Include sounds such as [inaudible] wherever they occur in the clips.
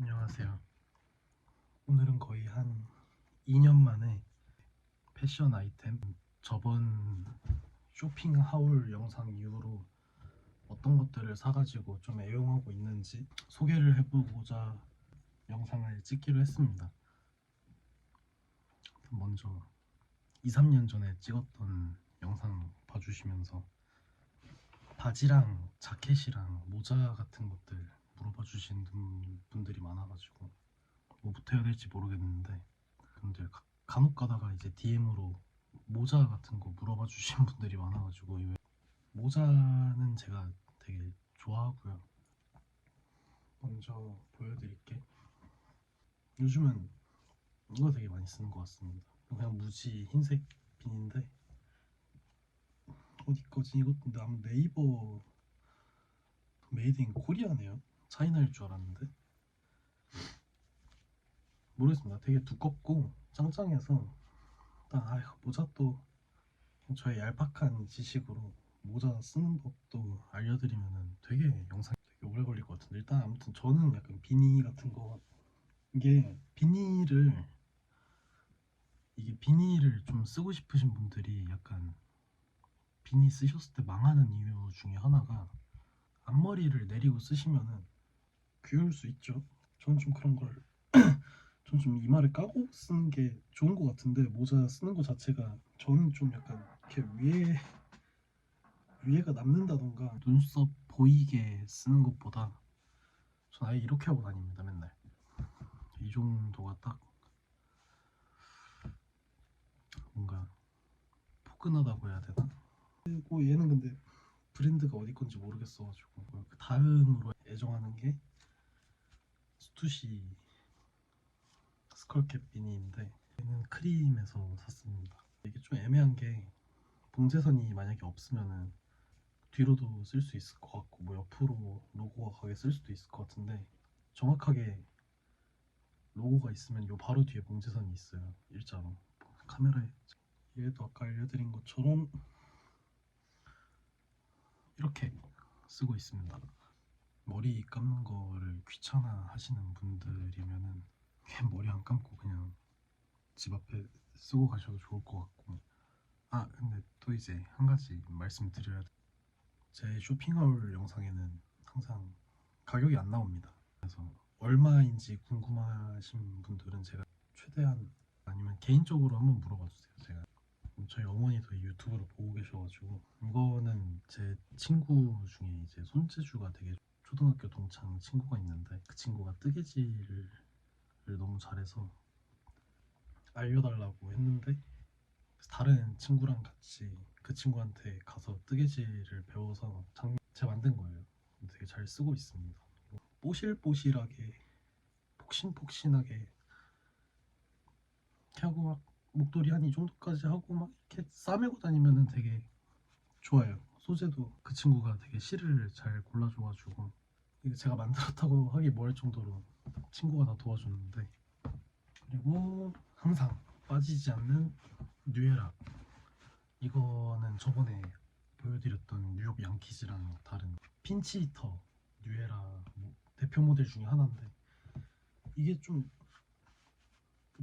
안녕하세요. 오늘은 거의 한 2년 만에 패션 아이템 저번 쇼핑 하울 영상 이후로 어떤 것들을 사가지고 좀 애용하고 있는지 소개를 해보고자 영상을 찍기로 했습니다. 먼저 2, 3년 전에 찍었던 영상 봐주시면서 바지랑 자켓이랑 모자 같은 것들 물어봐 주신 분- 분들이 많아가지고 뭐부터 해야 될지 모르겠는데 근데 가- 간혹 가다가 이제 DM으로 모자 같은 거 물어봐 주신 [laughs] 분들이 많아가지고 이 모자는 제가 되게 좋아하고요. 먼저 보여드릴게. 요즘은 이거 되게 많이 쓰는 것 같습니다. 그냥 무지 흰색 빈인데 어디 거지? 이것도 아마 네이버 메이드 인 코리아네요 차이나일 줄 알았는데 모르겠습니다. 되게 두껍고 짱짱해서 일단 아 모자 또 저의 얄팍한 지식으로 모자 쓰는 법도 알려드리면은 되게 영상이 되게 오래 걸릴 것 같은데 일단 아무튼 저는 약간 비니 같은 거 이게 비니를 이게 비니를 좀 쓰고 싶으신 분들이 약간 비니 쓰셨을 때 망하는 이유 중에 하나가 앞머리를 내리고 쓰시면은 귀여울 수 있죠. 저는 좀 그런 걸, [clears throat] 전좀 이마를 까고 쓰는 게 좋은 것 같은데 모자 쓰는 것 자체가 저는 좀 약간 이렇게 위에 위에가 남는다던가 눈썹 보이게 쓰는 것보다 전 아예 이렇게 하고 다닙니다 맨날 이 정도가 딱 뭔가 포근하다고 해야 되나? 그리고 얘는 근데 브랜드가 어디 건지 모르겠어가지고 그 다음으로 애정하는 게스 투시 스컬캡 비니인데 얘는 크림에서 샀습니다 이게 좀 애매한 게 봉제선이 만약에 없으면은 뒤로도 쓸 수 있을 것 같고 뭐 옆으로 로고가 가게 쓸 수도 있을 것 같은데 정확하게 로고가 있으면 요 바로 뒤에 봉제선이 있어요 일자로 카메라에 얘도 아까 알려드린 것처럼 이렇게 쓰고 있습니다. 머리 감는 거를 귀찮아 하시는 분들이면은 그냥 머리 안 감고 그냥 집 앞에 쓰고 가셔도 좋을 것 같고 아 근데 또 이제 한 가지 말씀드려야 돼. 제 쇼핑하울 영상에는 항상 가격이 안 나옵니다. 그래서 얼마인지 궁금하신 분들은 제가 최대한 아니면 개인적으로 한번 물어봐 주세요. 제가 저희 어머니도 이 유튜브를 보고 계셔가지고 이거는 제 친구 중에 이제 손재주가 되게 초등학교 동창 친구가 있는데 그 친구가 뜨개질을 너무 잘해서 알려달라고 했는데 다른 친구랑 같이 그 친구한테 가서 뜨개질을 배워서 장... 제가 만든 거예요. 되게 잘 쓰고 있습니다. 뽀실뽀실하게 폭신폭신하게 하고 막 목도리 한 이 정도까지 하고 막 이렇게 싸매고 다니면은 되게 좋아요. 소재도 그 친구가 되게 실을 잘 골라줘가지고 제가 만들었다고 하기 뭐할 정도로 친구가 다 도와줬는데 그리고 항상 빠지지 않는 뉴에라 이거는 저번에 보여드렸던 뉴욕 양키즈랑 다른 핀치 히터 뉴에라 뭐 대표 모델 중에 하나인데 이게 좀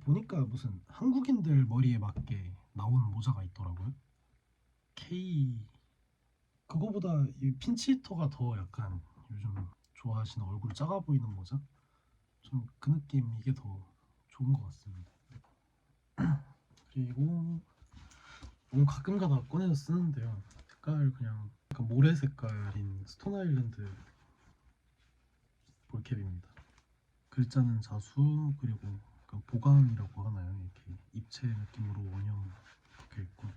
보니까 무슨 한국인들 머리에 맞게 나온 모자가 있더라고요. K 그거보다 이 핀치 히터가 더 약간 요즘 좋아하시는 얼굴 작아 보이는 모자? 좀 그 느낌 이게 더 좋은 것 같습니다. [clears throat] 그리고 너무 가끔 가다 꺼내서 쓰는데요. 색깔 그냥 약간 모래 색깔인 스톤 아일랜드 볼캡입니다. 글자는 자수 그리고 약간 보강이라고 하나요? 이렇게 입체 느낌으로 원형 이렇게 있고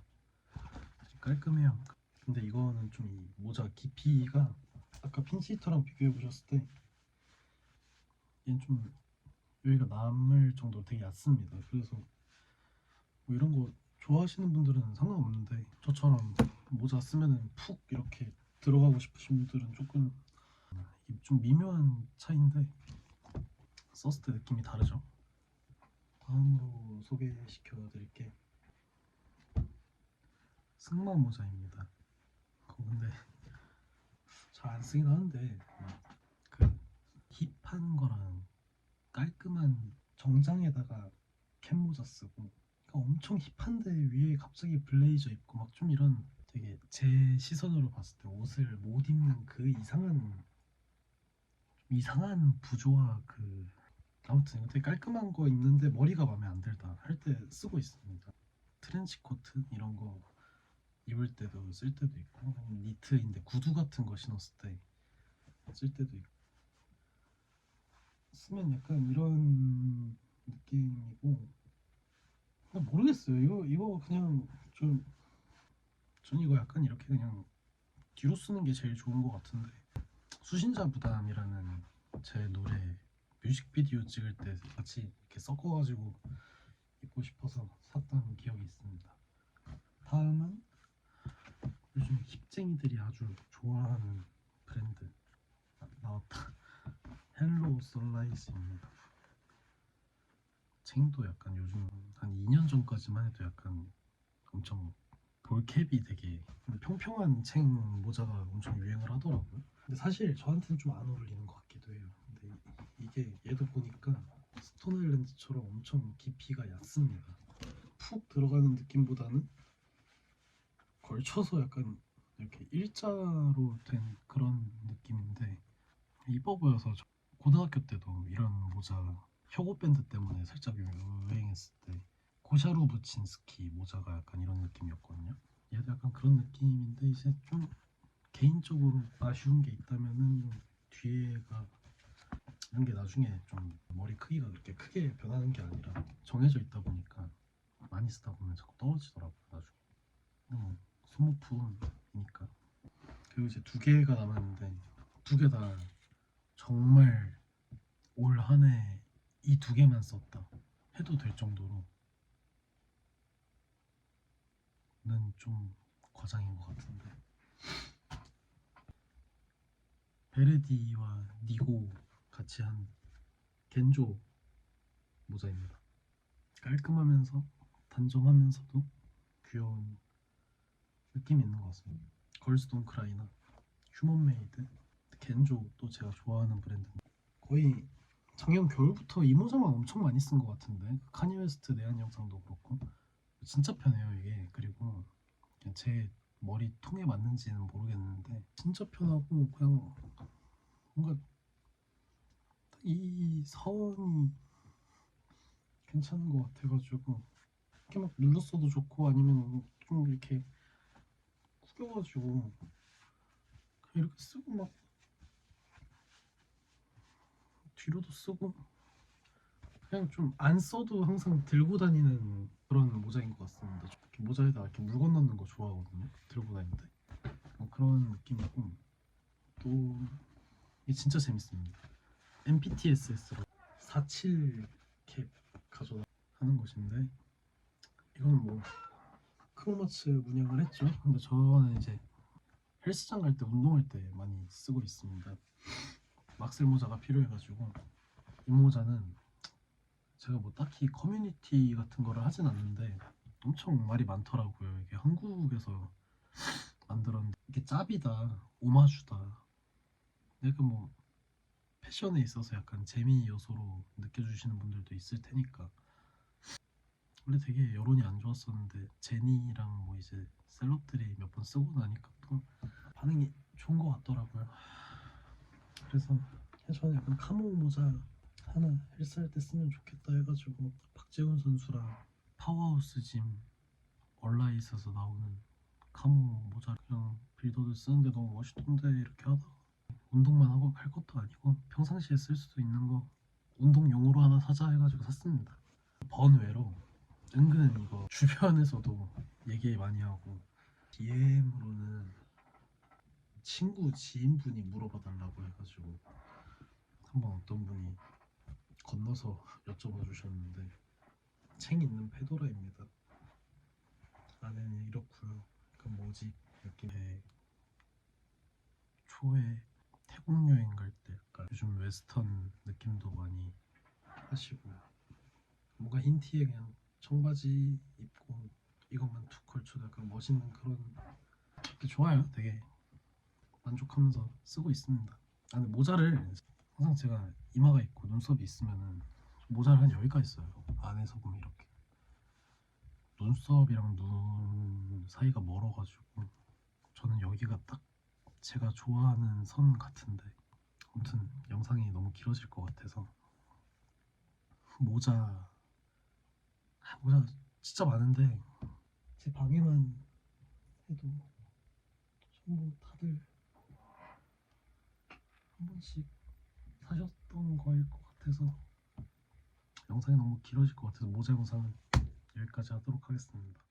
깔끔해요. 근데 이거는 좀 이 모자 깊이가 아까 핀시터랑 비교해 보셨을 때 얘는 좀 여기가 남을 정도로 되게 얕습니다. 그래서 뭐 이런 거 좋아하시는 분들은 상관없는데 저처럼 모자 쓰면은 푹 이렇게 들어가고 싶으신 분들은 조금 좀 미묘한 차이인데 썼을 때 느낌이 다르죠. 다음으로 소개시켜 드릴게 승마 모자입니다. 근데 잘 안 쓰긴 하는데 그 힙한 거랑 깔끔한 정장에다가 캡모자 쓰고 그러니까 엄청 힙한데 위에 갑자기 블레이저 입고 막 좀 이런 되게 제 시선으로 봤을 때 옷을 못 입는 그 이상한 좀 이상한 부조화 그 아무튼 되게 깔끔한 거 입는데 머리가 마음에 안 들다 할 때 쓰고 있습니다. 트렌치 코트 이런 거 입을 때도 쓸 때도 있고 니트인데 구두 같은 거 신었을 때 쓸 때도 있고. 쓰면 약간 이런 느낌이고. 모르겠어요. 이거 이거 그냥 좀 전 이거 약간 이렇게 그냥 뒤로 쓰는 게 제일 좋은 것 같은데. 수신자 부담이라는 제 노래 뮤직비디오 찍을 때 같이 이렇게 섞어가지고 입고 싶어서 샀던 기억이 있습니다. 다음은 요즘 힙쟁이들이 아주 좋아하는 브랜드 아, 나왔다. 헬로 선라이즈입니다. 챙도 약간 요즘 한 2년 전까지만 해도 약간 엄청 볼캡이 되게 평평한 챙 모자가 엄청 유행을 하더라고요. 근데 사실 저한테는 좀 안 어울리는 것 같기도 해요. 근데 이- 이게 얘도 보니까 스톤 아일랜드처럼 엄청 깊이가 얕습니다. 푹 들어가는 느낌보다는 걸쳐서 약간 이렇게 일자로 된 그런 느낌인데 이뻐 보여서 저 고등학교 때도 이런 모자 혁오 밴드 때문에 살짝 유행했을 때 고샤루 붙인 스키 모자가 약간 이런 느낌이었거든요. 얘도 약간 그런 느낌인데 이제 좀 개인적으로 아쉬운 게 있다면은 뒤에가 이런 게 나중에 좀 머리 크기가 그렇게 크게 변하는 게 아니라 정해져 있다 보니까 많이 쓰다 보면 자꾸 떨어지더라고요 나중에. 음, 소모품이니까. 그리고 이제 두 개가 남았는데 두 개 다 정말 올 한 해 이 두 개만 썼다 해도 될 정도로 는좀 과장인 것 같은데 베르디와 니고 같이 한 겐조 모자입니다. 깔끔하면서 단정하면서도 귀여운 느낌이 있는 것 같습니다. 걸스 돈 크라이나 휴먼메이드 겐조 또 제가 좋아하는 브랜드인데. 거의 작년 겨울부터 이 모자만 엄청 많이 쓴 것 같은데 카니 웨스트 내한 영상도 그렇고. 진짜 편해요 이게. 그리고 제 머리 통에 맞는지는 모르겠는데 진짜 편하고 그냥 뭔가 이 선이 괜찮은 것 같아가지고 이렇게 막 눌렀어도 좋고 아니면 좀 이렇게 그냥 이렇게 쓰고 막 뒤로도 쓰고 그냥 좀 안 써도 항상 들고 다니는 그런 모자인 것 같습니다. 저 이렇게 모자에다 이렇게 물건 넣는 거 좋아하거든요. 들고 때 어, 그런 느낌이고 또 이게 진짜 재밌습니다. MPTSS로 47캡 가져다 하는 것인데 이건 뭐 크로마츠 문양을 했죠. 근데 저는 이제 헬스장 갈 때 운동할 때 많이 쓰고 있습니다. 막셀 모자가 필요해가지고 이 모자는 제가 뭐 딱히 커뮤니티 같은 거를 하진 않는데 엄청 말이 많더라고요. 이게 한국에서 만들었는데 이게 짭이다, 오마주다. 약간 뭐 패션에 있어서 약간 재미 요소로 느껴주시는 분들도 있을 테니까 원래 되게 여론이 안 좋았었는데 제니랑 뭐 이제 셀럽들이 몇 번 쓰고 나니까 또 반응이 좋은 것 같더라고요. 그래서 저는 약간 카모 모자 하나 헬스할 때 쓰면 좋겠다 해가지고 박재훈 선수랑 파워하우스 짐 얼라이트에서 나오는 카모 모자 그냥 빌더들 쓰는데 너무 멋있던데 이렇게 하다가 운동만 하고 갈 것도 아니고 평상시에 쓸 수도 있는 거 운동 용으로 하나 사자 해가지고 샀습니다 번외로 은근 이거 주변에서도 얘기 많이 하고 DM으로는 친구 지인분이 물어봐 달라고 해가지고 한번 어떤 분이 건너서 여쭤봐 주셨는데 챙 있는 페도라입니다. 안에는 이렇고요. 그 뭐지? 느낌의 초에 태국 여행 갈 때 약간 요즘 웨스턴 느낌도 많이 하시고 뭔가 흰 티에 그냥 청바지 입고 이것만 툭 걸쳐도 약간 멋있는 그런 되게 좋아요. 되게 만족하면서 쓰고 있습니다. 아 근데 모자를 항상 제가 이마가 있고 눈썹이 있으면은 모자를 한 여기까지 써요. 안에서 보면 이렇게. 눈썹이랑 눈 사이가 멀어가지고 저는 여기가 딱 제가 좋아하는 선 같은데 아무튼 영상이 너무 길어질 것 같아서 모자 아, 모자 진짜 많은데 제 방에만 해도 전부 다들 한 번씩 사셨던 거일 것 같아서 영상이 너무 길어질 것 같아서 모자 영상은 여기까지 하도록 하겠습니다.